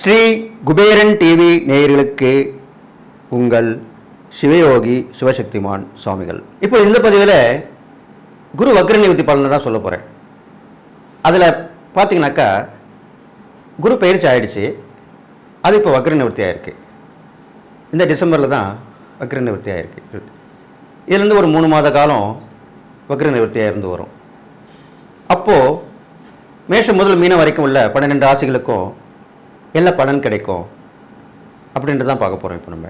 Sri Kuberan TV நேயர்களுக்கு உங்கள் சிவயோகி சிவசக்திமான் சுவாமிகள். இப்போ இந்த பதிவில் குரு வக்ர நிவர்த்தி பலனை தான் சொல்ல போகிறேன் அதில் பார்த்தீங்கன்னாக்கா குரு பயிற்சி ஆகிடுச்சு அது இப்போ வக்ர நிவர்த்தி ஆயிருக்கு. இந்த டிசம்பரில் தான் வக்ர நிவர்த்தி ஆயிருக்கு இதுலேருந்து ஒரு மூணு மாத காலம் வக்ர நிவர்த்தியாக இருந்து வரும். அப்போது மேஷம் முதல் மீனம் வரைக்கும் உள்ள பன்னிரெண்டு ராசிகளுக்கும் என்ன பலன் கிடைக்கும். அப்படின்ட்டு தான் பார்க்க போகிறோம் இப்போ நம்ம.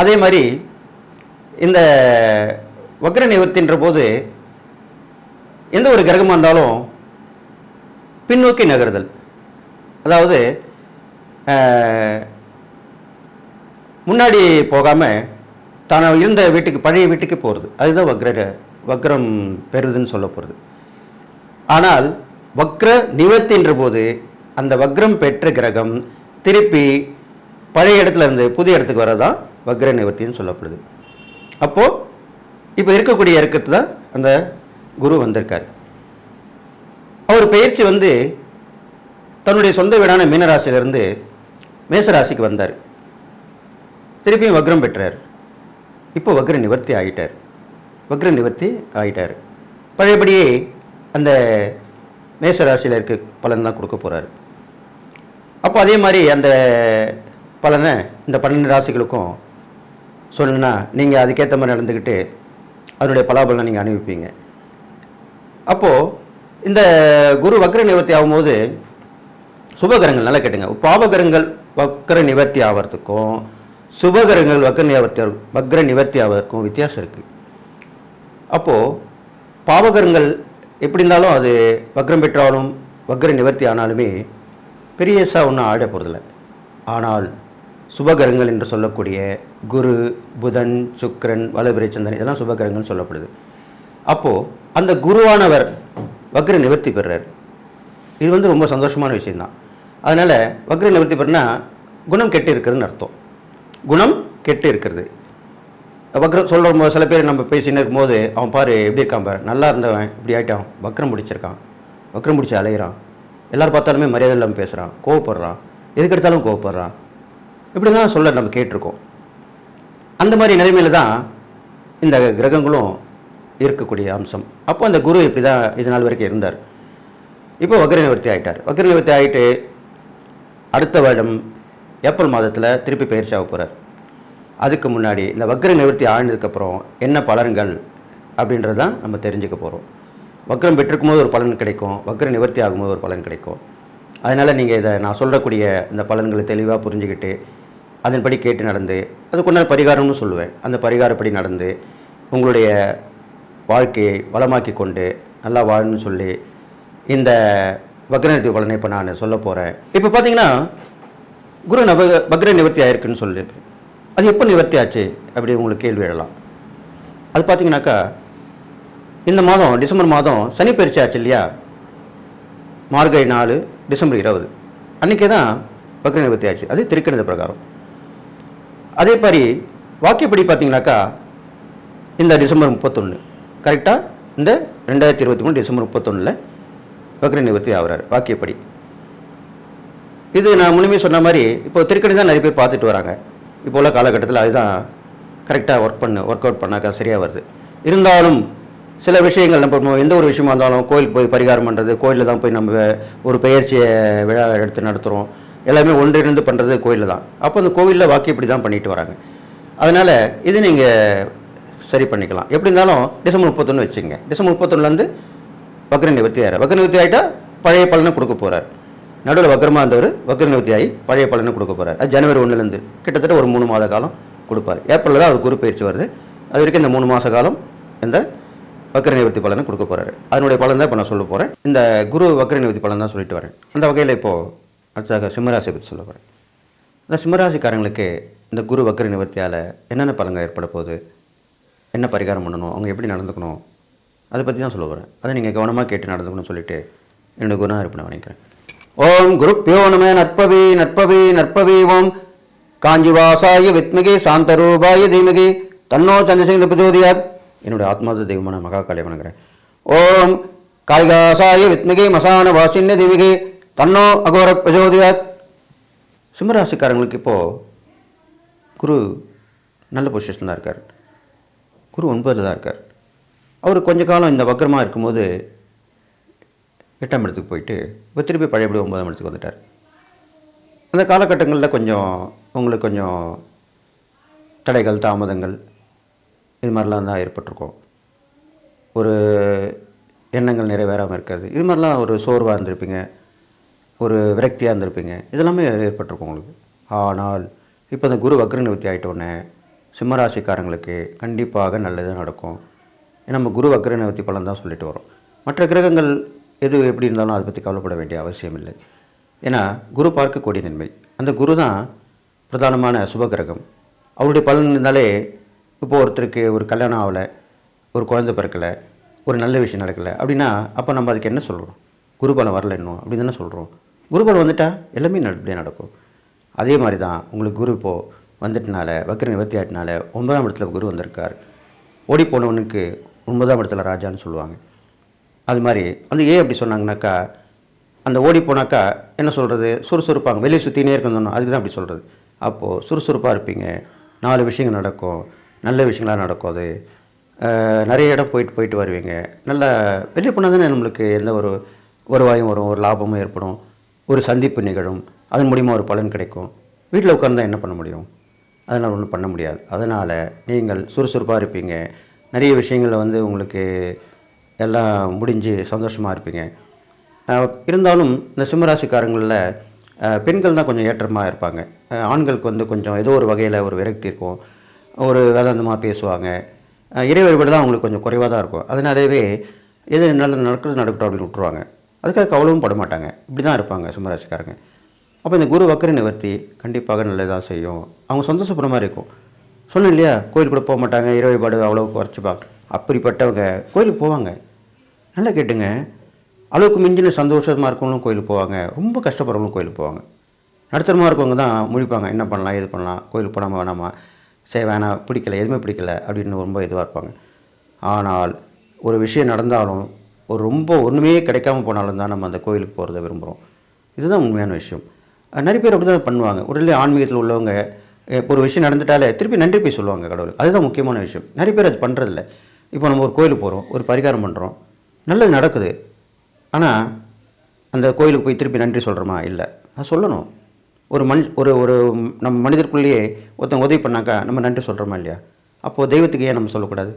அதே மாதிரி இந்த வக்ர நிவர்த்தின்ற போது எந்த ஒரு கிரகமாக இருந்தாலும் பின்னோக்கி நகருதல். அதாவது முன்னாடி போகாமல் தான் இருந்த வீட்டுக்கு பழைய வீட்டுக்கு போகிறது அதுதான் வக்ர வக்ரம் பெறுதுன்னு சொல்ல போகிறது ஆனால் வக்ர நிவர்த்தின்ற போது அந்த வக்ரம் பெற்ற கிரகம் திருப்பி பழைய இடத்துல இருந்து புதிய இடத்துக்கு வரதான் வக்ர நிவர்த்தின்னு சொல்லப்படுது. அப்போது இப்போ இருக்கக்கூடிய இருக்கிறது தான் அந்த குரு வந்திருக்கார். அவர் பயிற்சி வந்து தன்னுடைய சொந்த வீடான மீனராசியிலிருந்து மேசராசிக்கு வந்தார். திருப்பியும் வக்ரம் பெற்றார். இப்போ வக்ர நிவர்த்தி ஆகிட்டார் வக்ர நிவர்த்தி ஆகிட்டார் பழையபடியே அந்த மேசராசியில் இருக்க பலன் தான் கொடுக்க போகிறாரு அப்போ அதே மாதிரி அந்த பலனை இந்த பன்னெண்டு ராசிகளுக்கும் சொல்லணுன்னா நீங்கள் அதுக்கேற்ற மாதிரி நடந்துக்கிட்டு அதனுடைய பலாபலனை நீங்கள் அனுபவிப்பீங்க. அப்போது இந்த குரு வக்ர நிவர்த்தி ஆகும்போது சுபகரங்கள் நல்லா கேட்டுங்க. பாபகரங்கள் வக்ர நிவர்த்தி ஆகிறதுக்கும் சுபகரங்கள் வக்ர நிவர்த்தி வக்ர நிவர்த்தி ஆவதற்கும் வித்தியாசம் இருக்குது அப்போது பாவகரங்கள் எப்படி இருந்தாலும் அது வக்ரம் பெற்றாலும் வக்ர நிவர்த்தி ஆனாலுமே பெரியசாக ஒன்றும் ஆட போகிறதில்ல ஆனால் சுபகரங்கள் என்று சொல்லக்கூடிய குரு புதன் சுக்கரன் வலபிரை சந்திரன் இதெல்லாம் சுபகரங்கள்னு சொல்லப்படுது. அப்போது அந்த குருவானவர் வக்ர நிவர்த்தி பெறுறார் இது வந்து ரொம்ப சந்தோஷமான விஷயந்தான் அதனால் வக்ர நிவர்த்தி பெறுனா குணம் கெட்டு இருக்கிறதுன்னு அர்த்தம். குணம் கெட்டு இருக்கிறது. வக்ரம் சொல்கிற சில பேர் நம்ம பேசின்னு இருக்கும்போது அவன் பாரு எப்படி இருக்கான் பாரு. நல்லா இருந்தவன் இப்படி ஆகிட்டான் வக்ரம் பிடிச்சிருக்கான். வக்ரம் பிடிச்சி அலையிறான். எல்லோரும் பார்த்தாலுமே மரியாதை இல்லாமல் பேசுகிறான் கோவப்படுறான். எதுக்கு எடுத்தாலும் கோவப்படுறான். இப்படி தான் சொல்ல நம்ம கேட்டிருக்கோம். அந்த மாதிரி நிலைமையில தான் இந்த கிரகங்களும் இருக்கக்கூடிய அம்சம். அப்போ அந்த குரு இப்படி தான் இது நாள் வரைக்கும் இருந்தார். இப்போ வக்ர நிவர்த்தி ஆகிட்டார் வக்ர நிவர்த்தி ஆகிட்டு அடுத்த வருடம் ஏப்ரல் மாதத்தில் திருப்பி பயிற்சி ஆக போகிறார் அதுக்கு முன்னாடி இந்த வக்ர நிவர்த்தி ஆழ்ந்ததுக்கப்புறம் என்ன பலன்கள் அப்படின்றது தான் நம்ம தெரிஞ்சுக்க போகிறோம் வக்ரம் பெற்றிருக்கும் போது ஒரு பலன் கிடைக்கும். வக்ர நிவர்த்தி ஆகும்போது ஒரு பலன் கிடைக்கும். அதனால் நீங்கள் இதை நான் சொல்லக்கூடிய இந்த பலன்களை தெளிவாக புரிஞ்சுக்கிட்டு அதன்படி கேட்டு நடந்து அதுக்குண்டான பரிகாரம்னு சொல்லுவேன். அந்த பரிகாரப்படி நடந்து உங்களுடைய வாழ்க்கையை வளமாக்கி கொண்டு நல்லா வாழணும்னு சொல்லி இந்த வக்ரநிவர்த்தி பலனை இப்போ நான் சொல்ல போகிறேன் இப்போ பார்த்தீங்கன்னா குரு நப பக்ர நிவர்த்தி ஆயிருக்குன்னு சொல்லியிருக்கு அது எப்போ நிவர்த்தி ஆச்சு? அப்படி உங்களுக்கு கேள்வி எழலாம். அது பார்த்தீங்கன்னாக்கா இந்த மாதம் டிசம்பர் மாதம் சனி பயிற்சி ஆச்சு இல்லையா? மார்கழி நாலு டிசம்பர் இருபது. அன்றைக்கே தான் பக்ர நிவர்த்தி ஆச்சு. அது திருக்கணித பிரகாரம். அதே மாதிரி வாக்கியப்படி பார்த்தீங்கன்னாக்கா இந்த டிசம்பர் முப்பத்தொன்று கரெக்டாக இந்த ரெண்டாயிரத்தி இருபத்தி மூணு டிசம்பர் முப்பத்தொன்னில் வக்ர நிவர்த்தி ஆகிறார் வாக்கியப்படி. இது நான் முழுமையாக சொன்ன மாதிரி இப்போ திருக்கணி தான் நிறைய பேர் பார்த்துட்டு வராங்க. இப்போ உள்ள காலகட்டத்தில் அதுதான் கரெக்டாக ஒர்க் பண்ணு ஒர்க் அவுட் பண்ணாக்கா சரியாக வருது. இருந்தாலும் சில விஷயங்கள் நம்ம எந்த ஒரு விஷயமா இருந்தாலும் கோயிலுக்கு போய் பரிகாரம் பண்ணுறது கோயிலில் தான் போய் நம்ம ஒரு பெயர்ச்சியை விழா எடுத்து நடத்துகிறோம் எல்லாமே ஒன்றிணைந்து பண்ணுறது கோயிலில் தான். அப்போ அந்த கோவிலில் வாக்கி இப்படி தான் பண்ணிட்டு வராங்க. அதனால் இது நீங்கள் சரி பண்ணிக்கலாம். எப்படி இருந்தாலும் டிசம்பர் முப்பத்தொன்று வச்சுங்க டிசம்பர் முப்பத்தொன்னுலேருந்து வக்ர நிவர்த்தி ஆகிறார் வக்ர நிவர்த்தி ஆகிட்டால் பழைய பலனை கொடுக்க போகிறார் நடுவில் வக்கரமாக இருந்தவர் வக்ர நிவர்த்தி ஆகி பழைய பலனை கொடுக்க போகிறார் அது ஜனவரி ஒன்றுலேருந்து கிட்டத்தட்ட ஒரு மூணு மாத காலம் கொடுப்பார். ஏப்ரலில் தான் அவர் குரு பயிற்சி வருது. அது வரைக்கும் இந்த மூணு மாத காலம் இந்த வக்ர நிவர்த்தி பலனை கொடுக்க போகிறாரு அதனுடைய பலன் தான் இப்போ நான் சொல்ல போகிறேன் இந்த குரு வக்ர நிவர்த்தி பலன் தான் சொல்லிட்டு வரேன். அந்த வகையில் இப்போது அடுத்ததாக சிம்மராசியை பற்றி சொல்ல போகிறேன் இந்த சிம்மராசிக்காரங்களுக்கு இந்த குரு வக்ர நிவர்த்தியால் என்னென்ன பலங்கள் ஏற்பட போகுது? என்ன பரிகாரம் பண்ணணும்? அவங்க எப்படி நடந்துக்கணும்? அதை பற்றி தான் சொல்ல போகிறேன் அதை நீங்கள் கவனமாக கேட்டு நடந்துக்கணும்னு சொல்லிட்டு என்னுடைய குணம் இருப்பேன் நினைக்கிறேன். ஓம் குருப்பியோ நம நற்பவி நற்பவி நற்பவி ஓம். காஞ்சிவாசாய வித்மகி சாந்தரூபாய தீமகி. தன்னோ சந்திரசேகர பிரச்சோதியார் என்னுடைய ஆத்மாத தெய்வமான மகா காளியை வணங்குறேன். ஓம் காளிகாசாய வித்மிகை மசான வாசின்ய தேவிகை தன்னோ அகோர பிரச்சோதியார் சிம்மராசிக்காரங்களுக்கு இப்போது குரு நல்ல பொசிஷனில் தான் இருக்கார். குரு ஒன்பதில் தான் இருக்கார். அவர் கொஞ்ச காலம் இந்த வக்கரமாக இருக்கும்போது எட்டாம் இடத்துக்கு போயிட்டு இப்போ திருப்பி பழையபடி ஒன்பதாம் இடத்துக்கு வந்துட்டார். அந்த காலகட்டங்களில் கொஞ்சம் உங்களுக்கு கொஞ்சம் தடைகள் தாமதங்கள் இது மாதிரிலாம் தான் ஏற்பட்டிருக்கும். ஒரு எண்ணங்கள் நிறைவேறாமல் இருக்கிறது. இது மாதிரிலாம் ஒரு சோர்வாக இருந்திருப்பீங்க. ஒரு விரக்தியாக இருந்திருப்பீங்க. இதெல்லாமே ஏற்பட்டிருக்கும் உங்களுக்கு. ஆனால் இப்போ இந்த குரு வக்ர நிவர்த்தி ஆகிட்டோடனே சிம்மராசிக்காரங்களுக்கு கண்டிப்பாக நல்லது நடக்கும். நம்ம குரு வக்ர நிவர்த்தி பலன் தான் சொல்லிட்டு வரோம். மற்ற கிரகங்கள் எது எப்படி இருந்தாலும் அதை பற்றி கவலைப்பட வேண்டிய அவசியம் இல்லை. ஏன்னா குரு பார்க்கக்கூடிய நன்மை அந்த குரு தான் பிரதானமான சுப கிரகம் அவருடைய பலன் இருந்தாலே இப்போ ஒருத்தருக்கு ஒரு கல்யாணம் ஆகலை ஒரு குழந்தை பிறக்கலை ஒரு நல்ல விஷயம் நடக்கலை அப்படின்னா அப்போ நம்ம அதுக்கு என்ன சொல்கிறோம் குருபலம் வரல இன்னும் அப்படின்னு தானே சொல்கிறோம் குருபலம் வந்துட்டால் எல்லாமே நல்லபடியாக நடக்கும். அதே மாதிரி தான் உங்களுக்கு குரு இப்போது வந்துட்டனால வக்கர நிவர்த்தி ஆட்டினால ஒன்பதாம் இடத்துல குரு வந்திருக்கார். ஓடி போனவனுக்கு ஒன்பதாம் இடத்துல ராஜான்னு சொல்லுவாங்க. அது மாதிரி. அந்த ஏன் அப்படி சொன்னாங்கனாக்கா அந்த ஓடி போனாக்கா என்ன சொல்கிறது சுறுசுறுப்பாங்க. வெளியே சுற்றினே இருக்கணும் அதுக்கு தான் அப்படி சொல்கிறது அப்போது சுறுசுறுப்பாக இருப்பீங்க. நாலு விஷயங்கள் நடக்கும். நல்ல விஷயங்களாக நடக்கும் அது. நிறைய இடம் போயிட்டு போயிட்டு வருவீங்க. நல்லா வெளியே போனால் தானே நம்மளுக்கு எந்த ஒரு வருவாயும் வரும் ஒரு லாபமும் ஏற்படும். ஒரு சந்திப்பு நிகழும். அதன் மூலிமா ஒரு பலன் கிடைக்கும். வீட்டில் உட்கார்ந்தா என்ன பண்ண முடியும்? அதனால் ஒன்றும் பண்ண முடியாது. அதனால் நீங்கள் சுறுசுறுப்பாக இருப்பீங்க. நிறைய விஷயங்களில் வந்து உங்களுக்கு எல்லாம் முடிஞ்சு சந்தோஷமாக இருப்பீங்க. இருந்தாலும் இந்த சிம்மராசிக்காரங்களில் பெண்கள் தான் கொஞ்சம் ஏற்றமாக இருப்பாங்க. ஆண்களுக்கு வந்து கொஞ்சம் ஏதோ ஒரு வகையில் ஒரு விரக்தி இருக்கும். ஒரு வேதாந்தமாக பேசுவாங்க. இறை வழிபாடு தான் அவங்களுக்கு கொஞ்சம் குறைவாக தான் இருக்கும். அதனாலவே எது நல்ல நடக்கிறது நடக்கட்டும் அப்படின்னு விட்டுருவாங்க. அதுக்காக கவலவும் பட மாட்டாங்க. இப்படி தான் இருப்பாங்க சிம்மராசிக்காரங்க. அப்போ இந்த குரு வக்கர நிவர்த்தி கண்டிப்பாக நல்லதாக செய்யும். அவங்க சந்தோஷப்படுற மாதிரி இருக்கும். சொன்னேன் இல்லையா? கோயில் கூட போக மாட்டாங்க. இறை வழிபாடு அவ்வளோ குறைச்சிப்பாங்க. அப்படிப்பட்டவங்க கோயிலுக்கு போவாங்க. நல்லா கேட்டுங்க. அளவுக்கு மிஞ்சின சந்தோஷமாக இருக்கவங்களும் கோயிலுக்கு போவாங்க. ரொம்ப கஷ்டப்படுறவங்களும் கோயிலுக்கு போவாங்க. நடுத்தரமாக இருக்கவங்க தான் முழிப்பாங்க. என்ன பண்ணலாம் எது பண்ணலாம் கோயிலுக்கு போடாமல் வேணாமா? சரி வேணாம் பிடிக்கல எதுவுமே பிடிக்கல அப்படின்னு ரொம்ப இதுவாக இருப்பாங்க. ஆனால் ஒரு விஷயம் நடந்தாலும் ஒரு ரொம்ப ஒன்றுமே கிடைக்காம போனாலும் தான் நம்ம அந்த கோயிலுக்கு போகிறத விரும்புகிறோம் இதுதான் உண்மையான விஷயம். நிறைய பேர் அப்படி தான் பண்ணுவாங்க. உடனே ஆன்மீகத்தில் உள்ளவங்க ஒரு விஷயம் நடந்துட்டாலே திருப்பி நன்றி போய் சொல்லுவாங்க கடவுளுக்கு அதுதான் முக்கியமான விஷயம். நிறைய பேர் அது பண்ணுறதில்ல இப்போ நம்ம ஒரு கோயிலுக்கு போகிறோம் ஒரு பரிகாரம் பண்ணுறோம் நல்லது நடக்குது. ஆனால் அந்த கோயிலுக்கு போய் திருப்பி நன்றி சொல்கிறோமா இல்லை. சொல்லணும். ஒரு மண் ஒரு ஒரு நம்ம மனிதருக்குள்ளேயே ஒருத்தன் உதவி பண்ணாக்கா நம்ம நன்றி சொல்கிறோமா இல்லையா? அப்போது தெய்வத்துக்கு ஏன் நம்ம சொல்லக்கூடாது?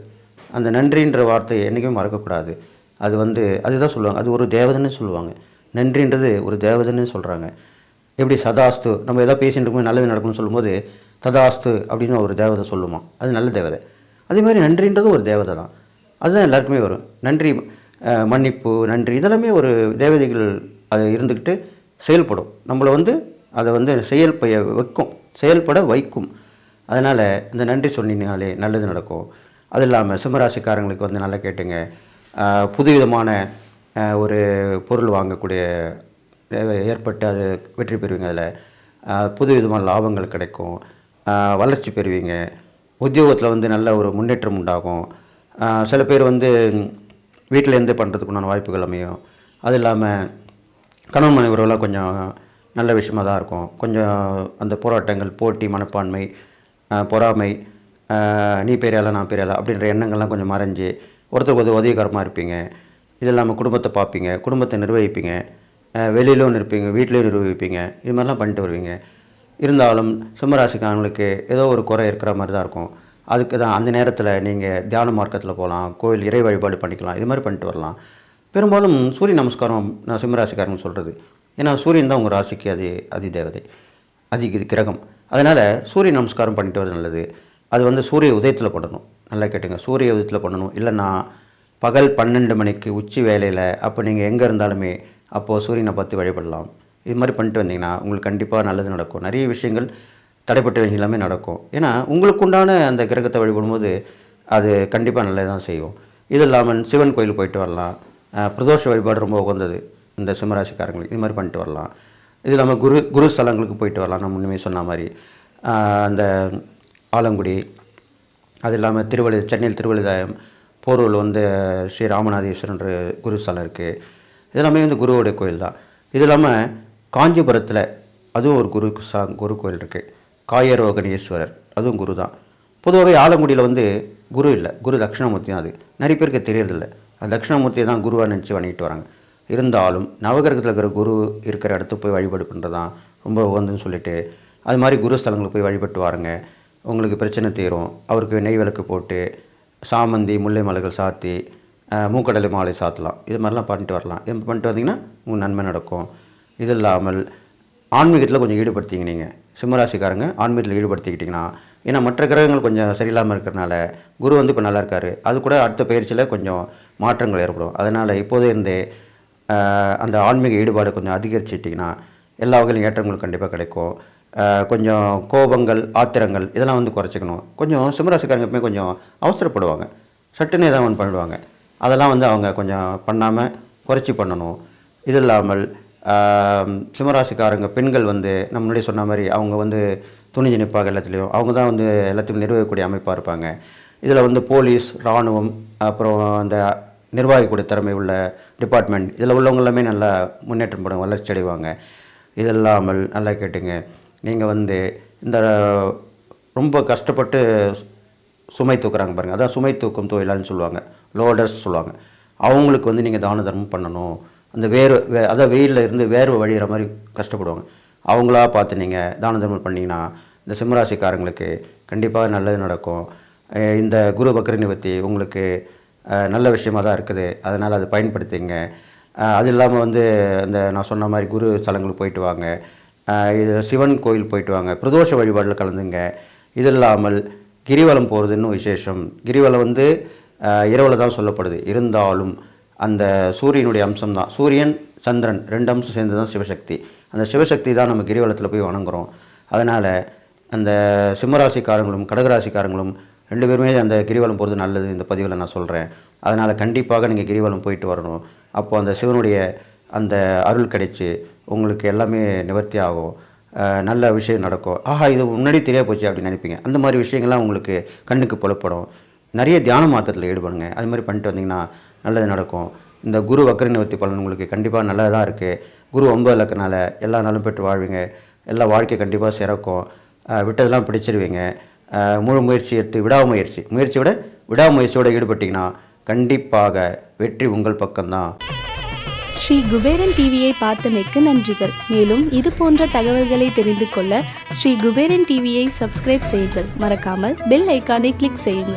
அந்த நன்றின்ற வார்த்தையை என்றைக்குமே மறக்கக்கூடாது. அது வந்து அதுதான் சொல்லுவாங்க. அது ஒரு தேவதைன்னு சொல்லுவாங்க. நன்றின்றது ஒரு தேவதைன்னு சொல்கிறாங்க எப்படி சதாஸ்து நம்ம ஏதோ பேசிட்டு இருக்கும்போது நல்லது நடக்கும்னு சொல்லும்போது ததாஸ்து அப்படின்னு ஒரு தேவதை சொல்லுமா? அது நல்ல தேவதை. அதே மாதிரி ஒரு தேவதை தான் அதுதான் எல்லாருக்குமே வரும். நன்றி மன்னிப்பு நன்றி இதெல்லாமே ஒரு தேவதைகள் அது இருந்துக்கிட்டு செயல்படும். நம்மளை வந்து அதை வந்து செயல்பய வைக்கும் செயல்பட வைக்கும். அதனால் இந்த நன்றி சொன்னீங்கனாலே நல்லது நடக்கும். அது இல்லாமல் சிம்மராசிக்காரங்களுக்கு வந்து நல்லா கேட்டுங்க. புதுவிதமான ஒரு பொருள் வாங்கக்கூடிய தேவை ஏற்பட்டு அது வெற்றி பெறுவீங்க அதில். புதுவிதமான லாபங்கள் கிடைக்கும். வளர்ச்சி பெறுவீங்க. உத்தியோகத்தில் வந்து நல்ல ஒரு முன்னேற்றம் உண்டாகும். சில பேர் வந்து வீட்டில் இருந்து பண்ணுறதுக்குண்டான வாய்ப்புகள் அமையும். அது இல்லாமல் கணவன் மனைவி உறவுலாம் கொஞ்சம் நல்ல விஷயமா தான் இருக்கும். கொஞ்சம் அந்த போராட்டங்கள் போட்டி மனப்பான்மை பொறாமை நீ பெரியால நான் பெரியால அப்படின்ற எண்ணங்கள்லாம் கொஞ்சம் மறைஞ்சு ஒருத்தருக்கு ஒரு உதவிகரமாக இருப்பீங்க. இது இல்லாமல் குடும்பத்தை பார்ப்பீங்க குடும்பத்தை நிர்வகிப்பீங்க வெளியிலும் நிற்பீங்க வீட்டிலையும் நிர்வகிப்பீங்க இது மாதிரிலாம் பண்ணிட்டு வருவீங்க. இருந்தாலும் சிம்மராசிக்காரங்களுக்கு ஏதோ ஒரு குறை இருக்கிற மாதிரி தான் இருக்கும். அதுக்கு தான் அந்த நேரத்தில் நீங்கள் தியான மார்க்கத்தில் போகலாம் கோயில் இறை வழிபாடு பண்ணிக்கலாம் இது மாதிரி பண்ணிட்டு வரலாம். பெரும்பாலும் சூரிய நமஸ்காரம் நான் சிம்மராசிக்காரன் சொல்கிறது ஏன்னா சூரியன் தான் உங்கள் ராசிக்கு அது அதி தேவதை அதி கிரகம். அதனால் சூரிய நமஸ்காரம் பண்ணிட்டு வரது நல்லது. அது வந்து சூரிய உதயத்தில் பண்ணணும். நல்லா கேட்டுங்க. சூரிய உதயத்தில் பண்ணணும். இல்லைன்னா பகல் பன்னெண்டு மணிக்கு உச்சி வேலையில் அப்போ நீங்கள் எங்கே இருந்தாலுமே அப்போது சூரியனை பார்த்து வழிபடலாம். இது மாதிரி பண்ணிட்டு வந்தீங்கன்னா உங்களுக்கு கண்டிப்பாக நல்லது நடக்கும். நிறைய விஷயங்கள் தடைப்பட்ட விஷயம் எல்லாமே நடக்கும். ஏன்னா உங்களுக்கு உண்டான அந்த கிரகத்தை வழிபடும்போது அது கண்டிப்பாக நல்லது தான் செய்யும். இது இல்லாமல் சிவன் கோயில் போயிட்டு வரலாம். பிரதோஷ வழிபாடு ரொம்ப உகந்தது. இந்த சிம்மராசிக்காரங்களுக்கு இது மாதிரி பண்ணிட்டு வரலாம். இது இல்லாமல் குரு குரு ஸ்தலங்களுக்கு போயிட்டு வரலாம். நான் முன்னுமே சொன்ன மாதிரி. அந்த ஆலங்குடி அது இல்லாமல் திருவள்ளு சென்னையில் திருவள்ளுதாயம் போரூரில் வந்து ஸ்ரீ ராமநாதீஸ்வரன்ற குரு ஸ்தலம் இருக்குது இதெல்லாமே வந்து குருவோடைய கோயில் தான். இது இல்லாமல் காஞ்சிபுரத்தில் அதுவும் ஒரு குரு சா குரு கோயில் இருக்குது காயரோகணேஸ்வரர். அதுவும் குரு தான் பொதுவாகவே ஆலங்குடியில் வந்து குரு இல்லை. குரு தட்சிணாமூர்த்தி தான் அது. நிறைய பேருக்கு தெரியறதில்ல. அது தட்சிணாமூர்த்தியை தான் குருவாக நினச்சி வணங்கிட்டு வராங்க. இருந்தாலும் நவகிரகத்தில் இருக்கிற குரு இருக்கிற இடத்துக்கு போய் வழிபாடு பண்ணுறது தான் ரொம்ப உகந்துன்னு சொல்லிட்டு அது மாதிரி குரு ஸ்தலங்களுக்கு போய் வழிபட்டு வாருங்க. உங்களுக்கு பிரச்சனை தீரும். அவருக்கு நெய் விளக்கு போட்டு சாமந்தி முல்லை மலைகள் சாத்தி மூக்கடலை மாலை சாத்தலாம். இது மாதிரிலாம் பண்ணிட்டு வரலாம். இது பண்ணிட்டு வந்தீங்கன்னா உங்கள் நன்மை நடக்கும். இது இல்லாமல் ஆன்மீகத்தில் கொஞ்சம் ஈடுபடுத்திங்க நீங்கள் சிம்மராசிக்காரங்க ஆன்மீகத்தில் ஈடுபடுத்திக்கிட்டிங்கன்னா ஏன்னா மற்ற கிரகங்கள் கொஞ்சம் சரியில்லாமல் இருக்கிறனால குரு வந்து இப்போ நல்லா இருக்காரு. அது கூட அடுத்த பயிற்சியில் கொஞ்சம் மாற்றங்கள் ஏற்படும். அதனால் இப்போதே இருந்தே அந்த ஆன்மீக ஈடுபாடு கொஞ்சம் அதிகரிச்சிட்டிங்கன்னா எல்லா வகையிலும் ஏற்றங்களும் கண்டிப்பாக கிடைக்கும். கொஞ்சம் கோபங்கள் ஆத்திரங்கள் இதெல்லாம் வந்து குறைச்சிக்கணும். கொஞ்சம் சிம்மராசிக்காரங்க எப்பவுமே கொஞ்சம் அவசரப்படுவாங்க. சட்டுன்னு ஏதாவது ஒன்று பண்ணிடுவாங்க. அதெல்லாம் வந்து அவங்க கொஞ்சம் பண்ணாமல் குறைச்சி பண்ணணும். இது இல்லாமல் சிம்மராசிக்காரங்க பெண்கள் வந்து நம்ம முன்னாடி சொன்ன மாதிரி அவங்க வந்து துணிஞ்சு நிற்பாங்க எல்லாத்துலேயும் அவங்க தான் வந்து எல்லாத்தையும் நிர்வகிக்கக்கூடிய அமைப்பாக இருப்பாங்க. இதில் வந்து போலீஸ் இராணுவம் அப்புறம் அந்த நிர்வாகிக்கூடிய திறமை உள்ள டிபார்ட்மெண்ட் இதில் உள்ளவங்க எல்லாமே நல்லா முன்னேற்றம் படும் வளர்ச்சி அடைவாங்க. இது இல்லாமல் நல்லா கேட்டுங்க. நீங்கள் வந்து இந்த ரொம்ப கஷ்டப்பட்டு சுமை தூக்குறாங்க பாருங்கள் அதான் சுமை தூக்கும் தொழிலான்னு சொல்லுவாங்க. லோடர்ஸ் சொல்லுவாங்க. அவங்களுக்கு வந்து நீங்கள் தான தர்மம் பண்ணணும். அந்த வேர்வை வே அதான் வெயிலில் இருந்து வேர்வை வழிகிற மாதிரி கஷ்டப்படுவாங்க. அவங்களா பார்த்து நீங்கள் தான தர்மம் பண்ணிங்கன்னா இந்த சிம்மராசிக்காரங்களுக்கு கண்டிப்பாக நல்லது நடக்கும். இந்த குரு பக்ர நிவர்த்தி உங்களுக்கு நல்ல விஷயமா தான் இருக்குது. அதனால் அதை பயன்படுத்திங்க. அது இல்லாமல் வந்து இந்த நான் சொன்ன மாதிரி குரு ஸ்தலங்களுக்கு போயிட்டு வாங்க. இது சிவன் கோயில் போயிட்டு வாங்க. பிரதோஷ வழிபாடில் கலந்துங்க. இது இல்லாமல் கிரிவலம் போகிறது இன்னும் விசேஷம். கிரிவலம் வந்து இரவில் தான் சொல்லப்படுது. இருந்தாலும் அந்த சூரியனுடைய அம்சம் தான் சூரியன் சந்திரன் ரெண்டு அம்சம் சேர்ந்து தான் சிவசக்தி. அந்த சிவசக்தி தான் நம்ம கிரிவலத்தில் போய் வணங்குறோம். அதனால் அந்த சிம்மராசிக்காரங்களும் கடகராசிக்காரங்களும் ரெண்டு பேருமே அந்த கிரிவலம் போகிறது நல்லது இந்த பதிவில் நான் சொல்கிறேன் அதனால் கண்டிப்பாக நீங்கள் கிரிவலம் போயிட்டு வரணும். அப்போ அந்த சிவனுடைய அந்த அருள் கிடைச்சி உங்களுக்கு எல்லாமே நிவர்த்தி ஆகும். நல்ல விஷயம் நடக்கும். ஆஹா இது முன்னாடி தெரியா போச்சு அப்படின்னு நினைப்பீங்க. அந்த மாதிரி விஷயங்கள்லாம் உங்களுக்கு கண்ணுக்கு புலப்படும். நிறைய தியான மார்க்கத்தில் ஈடுபடுங்க. அது மாதிரி பண்ணிட்டு வந்தீங்கன்னா நல்லது நடக்கும். இந்த குரு வக்கர நிவர்த்தி பலன் உங்களுக்கு கண்டிப்பாக நல்லதாக இருக்குது குரு ஒன்பது இலக்கனால எல்லா நாளும் பெற்று வாழ்வீங்க. எல்லா வாழ்க்கை கண்டிப்பாக சிறக்கும். விட்டதெல்லாம் பிடிச்சிருவீங்க. முழு முயற்சி எடுத்து விடாமுயற்சி முயற்சி விட விடாமுயற்சியோடு ஈடுபட்டிங்கன்னா கண்டிப்பாக வெற்றி உங்கள் பக்கம்தான். ஸ்ரீ குபேரன் டிவியை பார்த்தமைக்கு நன்றிகள். மேலும் இது போன்ற தகவல்களை தெரிந்து கொள்ள ஸ்ரீ குபேரன் டிவியை சப்ஸ்கிரைப் செய்யுங்கள். மறக்காமல் பெல் ஐக்கானை கிளிக் செய்யுங்கள்.